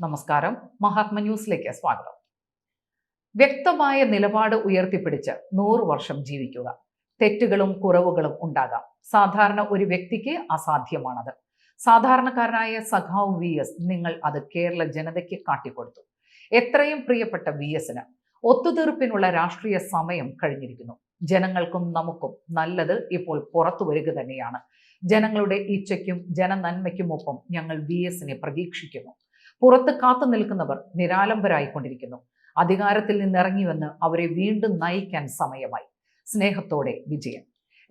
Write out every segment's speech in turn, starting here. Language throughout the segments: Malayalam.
നമസ്കാരം. മഹാത്മ ന്യൂസിലേക്ക് സ്വാഗതം. വ്യക്തമായ നിലപാട് ഉയർത്തിപ്പിടിച്ച് നൂറ് വർഷം ജീവിക്കുക. തെറ്റുകളും കുറവുകളും ഉണ്ടാകാം. സാധാരണ ഒരു വ്യക്തിക്ക് അസാധ്യമാണത്. സാധാരണക്കാരനായ സഖാവ് വി എസ് നിങ്ങൾ അത് കേരള ജനതയ്ക്ക് കാട്ടിക്കൊടുത്തു. എത്രയും പ്രിയപ്പെട്ട വി എസിന് ഒത്തുതീർപ്പിനുള്ള രാഷ്ട്രീയ സമയം കഴിഞ്ഞിരിക്കുന്നു. ജനങ്ങൾക്കും നമുക്കും നല്ലത് ഇപ്പോൾ പുറത്തു വരിക തന്നെയാണ്. ജനങ്ങളുടെ ഇച്ഛയ്ക്കും ജനനന്മയ്ക്കുമൊപ്പം ഞങ്ങൾ വി എസിനെ പ്രതീക്ഷിക്കുന്നു. പുറത്ത് കാത്തു നിൽക്കുന്നവർ നിരാലംബരായിക്കൊണ്ടിരിക്കുന്നു. അധികാരത്തിൽ നിന്നിറങ്ങി വന്ന് അവരെ വീണ്ടും നയിക്കാൻ സമയമായി. സ്നേഹത്തോടെ വിജയൻ.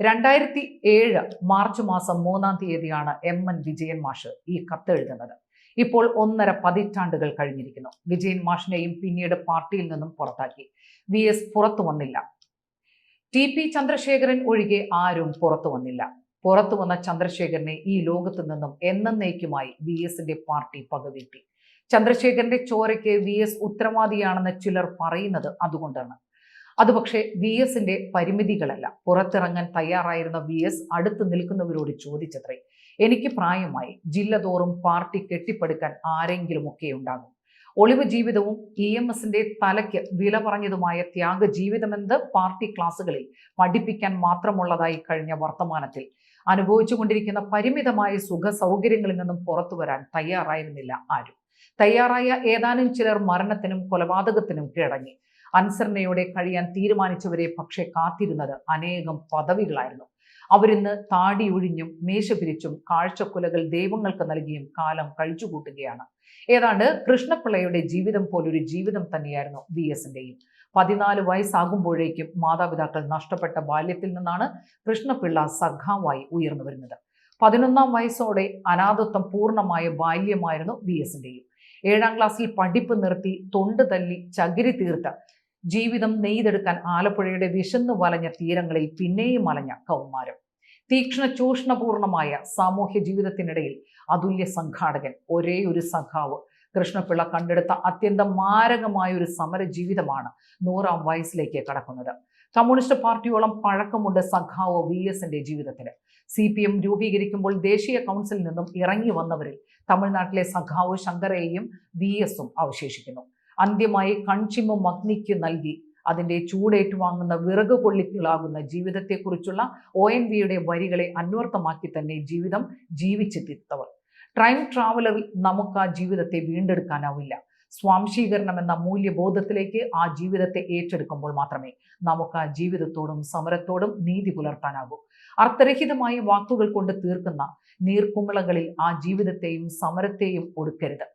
രണ്ടായിരത്തി ഏഴ് മാർച്ച് മാസം മൂന്നാം തീയതിയാണ് എം എൻ വിജയൻ മാഷ് ഈ കത്ത് എഴുതുന്നത്. ഇപ്പോൾ ഒന്നര പതിറ്റാണ്ടുകൾ കഴിഞ്ഞിരിക്കുന്നു. വിജയൻ മാഷിനെയും പിന്നീട് പാർട്ടിയിൽ നിന്നും പുറത്താക്കി. വി എസ് പുറത്തു വന്നില്ല. ടി പി ചന്ദ്രശേഖരൻ ഒഴികെ ആരും പുറത്തു വന്നില്ല. പുറത്തു വന്ന ചന്ദ്രശേഖരനെ ഈ ലോകത്തു നിന്നും എന്നേക്കുമായി വി എസിന്റെ പാർട്ടി പകവീട്ടി. ചന്ദ്രശേഖരന്റെ ചോരയ്ക്ക് വി എസ് ഉത്തരവാദിയാണെന്ന് ചിലർ പറയുന്നത് അതുകൊണ്ടാണ്. അതുപക്ഷെ പക്ഷേ വി എസിന്റെ പരിമിതികളല്ല. പുറത്തിറങ്ങാൻ തയ്യാറായിരുന്ന വി എസ് അടുത്ത് നിൽക്കുന്നവരോട് ചോദിച്ചത്രേ എനിക്ക് പ്രായമായി ജില്ല തോറും പാർട്ടി കെട്ടിപ്പടുക്കാൻ ആരെങ്കിലുമൊക്കെ ഉണ്ടാകും. ഒളിവ് ജീവിതവും ഇ എം എസിന്റെ തലയ്ക്ക് വില പറഞ്ഞതുമായ ത്യാഗ ജീവിതമെന്ത് പാർട്ടി ക്ലാസുകളിൽ പഠിപ്പിക്കാൻ മാത്രമുള്ളതായി കഴിഞ്ഞ വർത്തമാനത്തിൽ. അനുഭവിച്ചുകൊണ്ടിരിക്കുന്ന പരിമിതമായ സുഖ സൗകര്യങ്ങളിൽ നിന്നും പുറത്തു വരാൻ തയ്യാറായിരുന്നില്ല ആരും. തയ്യാറായ ഏതാനും ചിലർ മരണത്തിനും കൊലപാതകത്തിനും കീഴടങ്ങി. അനുസരണയോടെ കഴിയാൻ തീരുമാനിച്ചവരെ പക്ഷെ കാത്തിരുന്നത് അനേകം പദവികളായിരുന്നു. അവരിന്ന് താടി ഒഴിഞ്ഞും മേശ പിരിച്ചും കാഴ്ചക്കുലകൾ ദൈവങ്ങൾക്ക് നൽകിയും കാലം കഴിച്ചുകൂട്ടുകയാണ്. ഏതാണ്ട് കൃഷ്ണപിള്ളയുടെ ജീവിതം പോലൊരു ജീവിതം തന്നെയായിരുന്നു വി എസിന്റെയും. പതിനാല് വയസ്സാകുമ്പോഴേക്കും മാതാപിതാക്കൾ നഷ്ടപ്പെട്ട ബാല്യത്തിൽ നിന്നാണ് കൃഷ്ണപിള്ള സഖാവായി ഉയർന്നു വരുന്നത്. പതിനൊന്നാം വയസ്സോടെ അനാഥത്വം പൂർണമായ ബാല്യമായിരുന്നു വി എസിന്റെയും ഏഴാം ക്ലാസ്സിൽ പഠിപ്പ് നിർത്തി തൊണ്ട് തല്ലി ചകിരി തീർത്ത ജീവിതം നെയ്തെടുക്കാൻ ആലപ്പുഴയുടെ വിശന്നു വലഞ്ഞ തീരങ്ങളിൽ പിന്നെയും അലഞ്ഞ കൗമാരം. തീക്ഷ്ണ ചൂഷണപൂർണമായ സാമൂഹ്യ ജീവിതത്തിനിടയിൽ അതുല്യ സംഘാടകൻ ഒരേ ഒരു സഖാവ്. കൃഷ്ണപിള്ള കണ്ടെടുത്ത അത്യന്തം മാരകമായ ഒരു സമര ജീവിതമാണ് നൂറാം വയസ്സിലേക്ക് കടക്കുന്നത്. കമ്മ്യൂണിസ്റ്റ് പാർട്ടിയോളം പഴക്കമുണ്ട് സഖാവ് വി എസിന്റെ ജീവിതത്തിന്. സി പി എം രൂപീകരിക്കുമ്പോൾ ദേശീയ കൗൺസിലിൽ നിന്നും ഇറങ്ങി വന്നവരിൽ തമിഴ്നാട്ടിലെ സഖാവ് ശങ്കരയെയും വി എസും അവശേഷിക്കുന്നു. അന്ത്യമായി കൺചിമ്മും അഗ്നിക്ക് നൽകി. അതിന്റെ ചൂടേറ്റുവാങ്ങുന്ന വിറക് കൊള്ളികളാകുന്ന ജീവിതത്തെക്കുറിച്ചുള്ള ഒ എൻ വിയുടെ വരികളെ അന്വർത്ഥമാക്കി തന്നെ ജീവിതം ജീവിച്ചെത്തിത്തവർ ടൈം ട്രാവലറിൽ നമുക്ക് ആ ജീവിതത്തെ വീണ്ടെടുക്കാനാവില്ല. സ്വാംശീകരണം എന്ന മൂല്യബോധത്തിലേക്ക് ആ ജീവിതത്തെ ഏറ്റെടുക്കുമ്പോൾ മാത്രമേ നമുക്ക് ആ ജീവിതത്തോടും സമരത്തോടും നീതി പുലർത്താനാകൂ. അർത്ഥരഹിതമായ വാക്കുകൾ കൊണ്ട് തീർക്കുന്ന നീർക്കുമ്പളകളിൽ ആ ജീവിതത്തെയും സമരത്തെയും ഒടുക്കരുത്.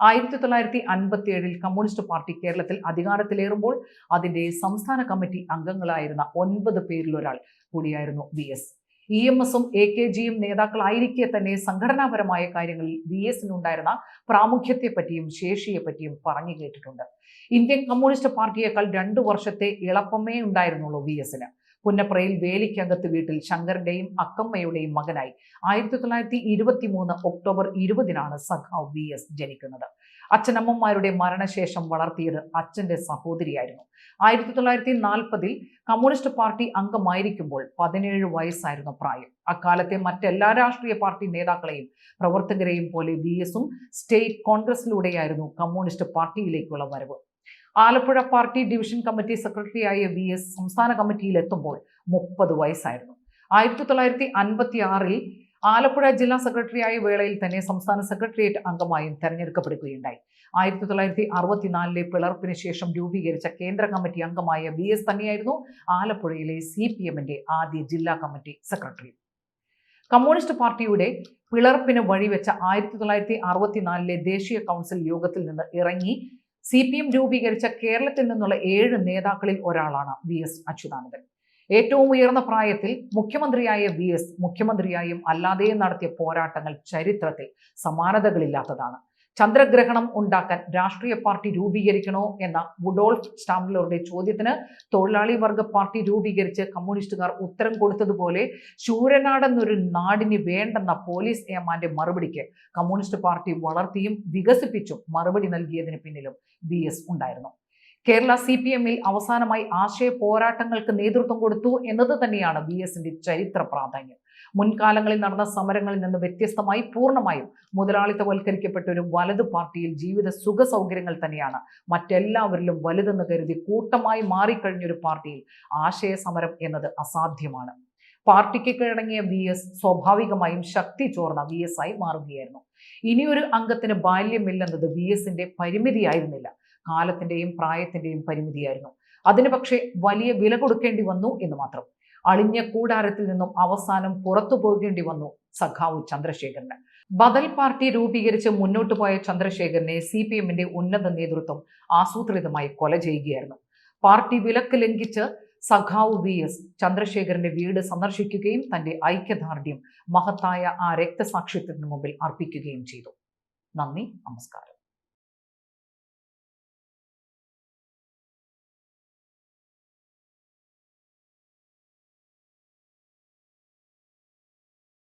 ആയിരത്തി തൊള്ളായിരത്തി അൻപത്തി ഏഴിൽ കമ്മ്യൂണിസ്റ്റ് പാർട്ടി കേരളത്തിൽ അധികാരത്തിലേറുമ്പോൾ അതിന്റെ സംസ്ഥാന കമ്മിറ്റി അംഗങ്ങളായിരുന്ന ഒൻപത് പേരിലൊരാൾ കൂടിയായിരുന്നു വി എസ്. ഇ എം എസും എ കെ ജിയും നേതാക്കളായിരിക്കെ തന്നെ സംഘടനാപരമായ കാര്യങ്ങളിൽ ബി എസിനുണ്ടായിരുന്ന പ്രാമുഖ്യത്തെപ്പറ്റിയും ശേഷിയെപ്പറ്റിയും പറഞ്ഞു കേട്ടിട്ടുണ്ട്. ഇന്ത്യൻ കമ്മ്യൂണിസ്റ്റ് പാർട്ടിയേക്കാൾ രണ്ടു വർഷത്തെ ഇളപ്പമേ ഉണ്ടായിരുന്നുള്ളൂ വി എസിന്. പുന്നപ്രയിൽ വേലിക്കകത്ത് വീട്ടിൽ ശങ്കറിന്റെയും അക്കമ്മയുടെയും മകനായി ആയിരത്തി തൊള്ളായിരത്തി ഇരുപത്തി മൂന്ന് ഒക്ടോബർ ഇരുപതിനാണ് സഖാവ് വി എസ് ജനിക്കുന്നത്. അച്ഛനമ്മമാരുടെ മരണശേഷം വളർത്തിയത് അച്ഛന്റെ സഹോദരിയായിരുന്നു. ആയിരത്തി തൊള്ളായിരത്തി നാൽപ്പതിൽ കമ്മ്യൂണിസ്റ്റ് പാർട്ടി അംഗമായിരിക്കുമ്പോൾ പതിനേഴ് വയസ്സായിരുന്നു പ്രായം. അക്കാലത്തെ മറ്റെല്ലാ രാഷ്ട്രീയ പാർട്ടി നേതാക്കളെയും പ്രവർത്തകരെയും പോലെ വി എസും സ്റ്റേറ്റ് കോൺഗ്രസിലൂടെയായിരുന്നു കമ്മ്യൂണിസ്റ്റ് പാർട്ടിയിലേക്കുള്ള വരവ്. ആലപ്പുഴ പാർട്ടി ഡിവിഷൻ കമ്മിറ്റി സെക്രട്ടറിയായ വി എസ് സംസ്ഥാന കമ്മിറ്റിയിൽ എത്തുമ്പോൾ മുപ്പത് വയസ്സായിരുന്നു. ആയിരത്തി തൊള്ളായിരത്തി അൻപത്തി ആറിൽ ആലപ്പുഴ ജില്ലാ സെക്രട്ടറിയായ വേളയിൽ തന്നെ സംസ്ഥാന സെക്രട്ടേറിയറ്റ് അംഗമായും തെരഞ്ഞെടുക്കപ്പെടുകയുണ്ടായി. ആയിരത്തി തൊള്ളായിരത്തി അറുപത്തിനാലിലെ പിളർപ്പിന് ശേഷം രൂപീകരിച്ച കേന്ദ്ര കമ്മിറ്റി അംഗമായ വി എസ് തന്നെയായിരുന്നു ആലപ്പുഴയിലെ സി പി എമ്മിന്റെ ആദ്യ ജില്ലാ കമ്മിറ്റി സെക്രട്ടറി. കമ്മ്യൂണിസ്റ്റ് പാർട്ടിയുടെ പിളർപ്പിന് വഴിവെച്ച ആയിരത്തി തൊള്ളായിരത്തി അറുപത്തിനാലിലെ ദേശീയ കൗൺസിൽ യോഗത്തിൽ നിന്ന് ഇറങ്ങി സി പി എം രൂപീകരിച്ച കേരളത്തിൽ നിന്നുള്ള ഏഴ് നേതാക്കളിൽ ഒരാളാണ് വി എസ് അച്യുതാനന്ദൻ. ഏറ്റവും ഉയർന്ന പ്രായത്തിൽ മുഖ്യമന്ത്രിയായ വി എസ് മുഖ്യമന്ത്രിയായും അല്ലാതെയും നടത്തിയ പോരാട്ടങ്ങൾ ചരിത്രത്തിൽ സമാനതകളില്ലാത്തതാണ്. ചന്ദ്രഗ്രഹണം ഉണ്ടാക്കാൻ രാഷ്ട്രീയ പാർട്ടി രൂപീകരിക്കണോ എന്ന വുഡോൾഫ് സ്റ്റാംബ്ലറുടെ ചോദ്യത്തിന് തൊഴിലാളി വർഗ പാർട്ടി രൂപീകരിച്ച് കമ്മ്യൂണിസ്റ്റുകാർ ഉത്തരം കൊടുത്തതുപോലെ ശൂരനാടെന്നൊരു നാടിന് വേണ്ടെന്ന പോലീസ് ഏമാന്റെ മറുപടിക്ക് കമ്മ്യൂണിസ്റ്റ് പാർട്ടി വളർത്തിയും വികസിപ്പിച്ചും മറുപടി നൽകിയതിന് പിന്നിലും ബി ഉണ്ടായിരുന്നു. കേരള സി പി എമ്മിൽ അവസാനമായി ആശയ പോരാട്ടങ്ങൾക്ക് നേതൃത്വം കൊടുത്തു എന്നത് തന്നെയാണ് ബി എസിന്റെ ചരിത്ര പ്രാധാന്യം. മുൻകാലങ്ങളിൽ നടന്ന സമരങ്ങളിൽ നിന്ന് വ്യത്യസ്തമായി പൂർണമായും മുതലാളിത്തവൽക്കരിക്കപ്പെട്ട ഒരു വലത് പാർട്ടിയിൽ ജീവിത സുഖ സൗകര്യങ്ങൾ തന്നെയാണ് മറ്റെല്ലാവരിലും വലുതെന്ന് കരുതി കൂട്ടമായി മാറിക്കഴിഞ്ഞൊരു പാർട്ടിയിൽ ആശയ സമരം എന്നത് അസാധ്യമാണ്. പാർട്ടിക്ക് കീഴടങ്ങിയ വി എസ് സ്വാഭാവികമായും ശക്തി ചോർന്ന വി എസ് ആയി മാറുകയായിരുന്നു. ഇനിയൊരു അംഗത്തിന് ബാല്യമില്ലെന്നത് വി എസിന്റെ പരിമിതിയായിരുന്നില്ല. കാലത്തിന്റെയും പ്രായത്തിന്റെയും പരിമിതിയായിരുന്നു. അതിന് പക്ഷേ വലിയ വില കൊടുക്കേണ്ടി വന്നു എന്ന് മാത്രം. അളിഞ്ഞ കൂടാരത്തിൽ നിന്നും അവസാനം പുറത്തു പോകേണ്ടി വന്നു സഖാവ് ചന്ദ്രശേഖരന്. ബദൽ പാർട്ടി രൂപീകരിച്ച് മുന്നോട്ടു പോയ ചന്ദ്രശേഖരനെ സി പി എമ്മിന്റെ ഉന്നത നേതൃത്വം ആസൂത്രിതമായി കൊല ചെയ്യുകയായിരുന്നു. പാർട്ടി വിലക്ക് ലംഘിച്ച് സഖാവ് വി എസ് ചന്ദ്രശേഖരന്റെ വീട് സന്ദർശിക്കുകയും തന്റെ ഐക്യദാർഢ്യം മഹത്തായ ആ രക്തസാക്ഷിത്വത്തിന് മുമ്പിൽ അർപ്പിക്കുകയും ചെയ്തു. നന്ദി നമസ്കാരം.